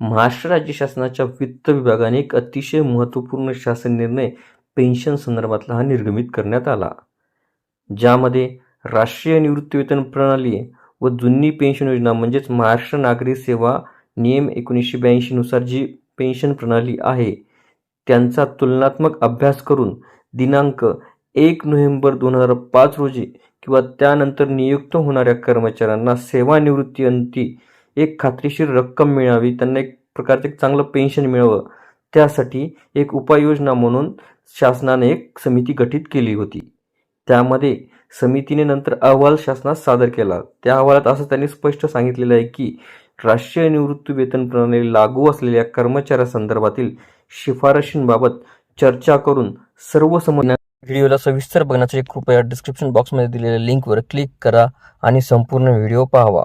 महाराष्ट्र राज्य शासनाच्या वित्त विभागाने एक अतिशय महत्त्वपूर्ण शासन निर्णय पेन्शन संदर्भातला हा निर्गमित करण्यात आला. ज्यामध्ये राष्ट्रीय निवृत्तीवेतन प्रणाली व जुनी पेन्शन योजना म्हणजेच महाराष्ट्र नागरी सेवा नियम एकोणीसशे ब्याऐंशीनुसार जी पेन्शन प्रणाली आहे त्यांचा तुलनात्मक अभ्यास करून दिनांक एक नोव्हेंबर दोन हजार पाच रोजी किंवा त्यानंतर नियुक्त होणाऱ्या कर्मचाऱ्यांना सेवानिवृत्ती अंती एक खात्रीशीर रक्कम मिळावी त्यांना एक प्रकारचं एक चांगलं पेन्शन मिळावं त्यासाठी एक उपाययोजना म्हणून शासनाने एक समिती गठीत केली होती. त्यामध्ये समितीने नंतर अहवाल शासनास सादर केला. त्या अहवालात असं त्यांनी स्पष्ट सांगितलेलं आहे की राष्ट्रीय निवृत्ती वेतन प्रणाली लागू असलेल्या कर्मचाऱ्यासंदर्भातील शिफारशींबाबत चर्चा करून सर्व समज व्हिडिओला सविस्तर बघण्यासाठी कृपया डिस्क्रिप्शन बॉक्समध्ये दिलेल्या लिंकवर क्लिक करा आणि संपूर्ण व्हिडिओ पाहावा.